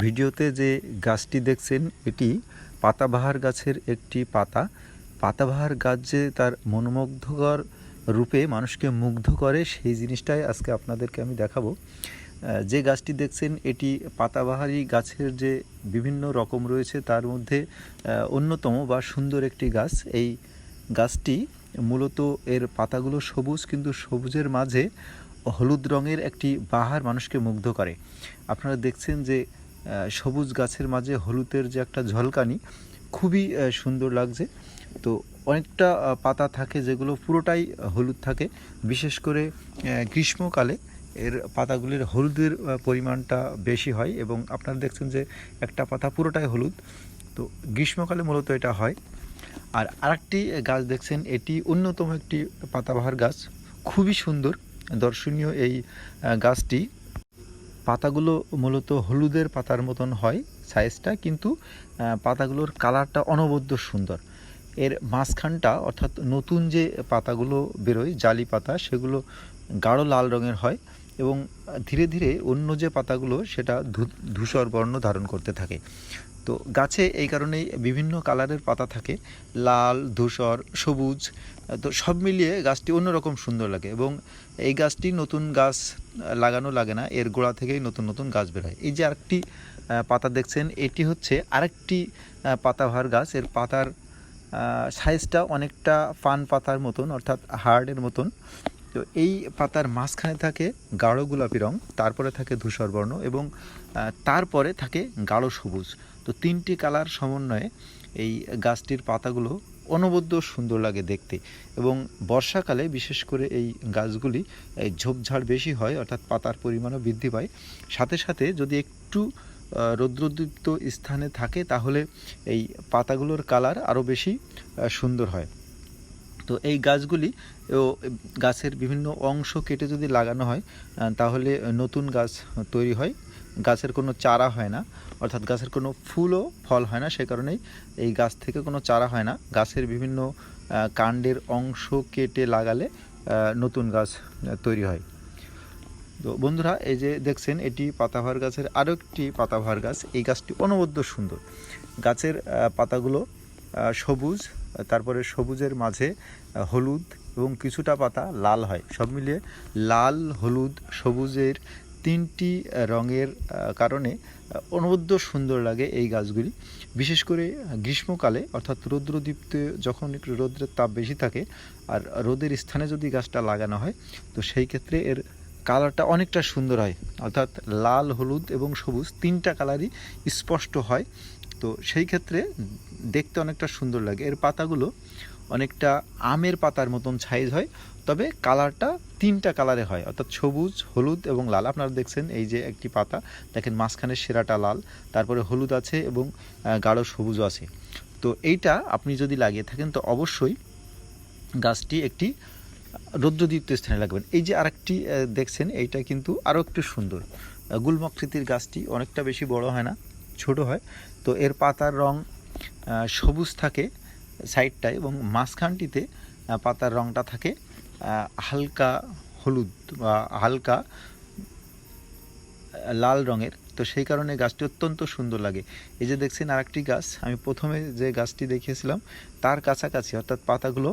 ভিডিওতে যে গাছটি দেখছেন, এটি পাতাবাহার গাছের একটি পাতা। পাতাবাহার গাছ যে তার মনোমুগ্ধকর রূপে মানুষকে মুগ্ধ করে, সেই জিনিসটাই আজকে আপনাদেরকে আমি দেখাবো। যে গাছটি দেখছেন, এটি পাতাবাহারি গাছের যে বিভিন্ন রকম রয়েছে, তার মধ্যে অন্যতম বা সুন্দর একটি গাছ। এই গাছটি মূলত এর পাতাগুলো সবুজ, কিন্তু সবুজের মাঝে হলুদ রঙের একটি বাহার মানুষকে মুগ্ধ করে। আপনারা দেখছেন যে সবুজ গাছের মাঝে হলুদের যে একটা ঝলকানি, খুবই সুন্দর লাগছে। তো অনেকটা পাতা থাকে যেগুলো পুরোটাই হলুদ থাকে। বিশেষ করে গ্রীষ্মকালে এর পাতাগুলির হলুদের পরিমাণটা বেশি হয় এবং আপনারা দেখছেন যে একটা পাতা পুরোটাই হলুদ। তো গ্রীষ্মকালে মূলত এটা হয়। আর আরেকটি গাছ দেখছেন, এটি অন্যতম একটি পাতাবাহার গাছ। খুবই সুন্দর, দর্শনীয় এই গাছটি। পাতাগুলো মূলত হলুদের পাতার মতন হয় সাইজটা কিন্তু পাতাগুলোর কালারটা অনবদ্য সুন্দর। এর মাঝখানটা, অর্থাৎ নতুন যে পাতাগুলো বেরোয়, জালি পাতা, সেগুলো গাঢ় লাল রঙের হয়। এবং ধীরে ধীরে অন্য যে পাতাগুলো সেটা ধূসর বর্ণ ধারণ করতে থাকে। তো গাছে এই কারণেই বিভিন্ন কালারের পাতা থাকে। লাল, ধূসর, সবুজ, তো সব মিলিয়ে গাছটি অন্যরকম সুন্দর লাগে এবং এই গাছটি নতুন গাছ লাগানো লাগে না, এর গোড়া থেকেই নতুন নতুন গাছ বেরোয় এই যে আরেকটি পাতা দেখছেন, এটি হচ্ছে আরেকটি পাতাবাহার গাছ। এর পাতার সাইজটা অনেকটা পান পাতার মতন, অর্থাৎ হার্ডের মতন। তো এই পাতার মাঝখানে থাকে গাঢ় গোলাপি রং, তারপরে থাকে ধূসর বর্ণ এবং তারপরে থাকে গাঢ় সবুজ। তো তিনটি কালার সমন্বয়ে এই গাছটির পাতাগুলো অনবদ্য সুন্দর লাগে দেখতে এবং বর্ষাকালে বিশেষ করে এই গাছগুলি ঝোপঝাড় বেশি হয়, অর্থাৎ পাতার পরিমাণও বৃদ্ধি পায়। সাথে সাথে যদি একটু রৌদ্রদীপ্ত স্থানে থাকে তাহলে এই পাতাগুলোর কালার আরও বেশি সুন্দর হয়। তো এই গাছগুলি, ও গাছের বিভিন্ন অংশ কেটে যদি লাগানো হয় তাহলে নতুন গাছ তৈরি হয়। গাছের কোনো চারা হয় না, অর্থাৎ গাছের কোনো ফুলও ফল হয় না, সে কারণেই এই গাছ থেকে কোনো চারা হয় না। গাছের বিভিন্ন কাণ্ডের অংশ কেটে লাগালে নতুন গাছ তৈরি হয়। তো বন্ধুরা, এই যে দেখছেন, এটি পাতাভার গাছের আরও একটি পাতাভার গাছ। এই গাছটি অনবদ্য সুন্দর। গাছের পাতাগুলো সবুজ তারপরে সবুজের মাঝে হলুদ এবং কিছুটা পাতা লাল হয়। সব মিলিয়ে লাল, হলুদ, সবুজের তিনটি রঙের কারণে অনবদ্য সুন্দর লাগে এই গাছগুলি। বিশেষ করে গ্রীষ্মকালে, অর্থাৎ রৌদ্রদীপ্ত যখন একটু রৌদ্রের তাপ বেশি থাকে আর রোদের স্থানে যদি গাছটা লাগানো হয়, তো সেই ক্ষেত্রে এর কালারটা অনেকটা সুন্দর হয়। অর্থাৎ লাল, হলুদ এবং সবুজ তিনটা কালারই স্পষ্ট হয়। তো সেই ক্ষেত্রে দেখতে অনেকটা সুন্দর লাগে। এর পাতাগুলো অনেকটা আমের পাতার মতন সাইজ হয়, তবে কালারটা তিনটা কালারে হয়, অর্থাৎ সবুজ, হলুদ এবং লাল। আপনারা দেখছেন এই যে একটি পাতা, দেখেন মাঝখানের সেরাটা লাল, তারপরে হলুদ আছে এবং গাঢ় সবুজও আছে। তো এইটা আপনি যদি লাগিয়ে থাকেন, তো অবশ্যই গাছটি একটি রৌদ্রদীপ্ত স্থানে লাগবেন। এই যে আরেকটি দেখছেন, এইটা কিন্তু আরও একটু সুন্দর। গুল্মাকৃতির গাছটি অনেকটা বেশি বড় হয় না। ছোট হয়, তো এর পাতার রং সবুজ থাকে সাইডটায় এবং মাঝখানটিতে পাতার রংটা থাকে হালকা হলুদ বা হালকা লাল রঙের। তো সেই কারণে গাছটি অত্যন্ত সুন্দর লাগে। এই যে দেখছেন আরেকটি গাছ, আমি প্রথমে যে গাছটি দেখিয়েছিলাম, তার কাছাকাছি অর্থাৎ পাতাগুলো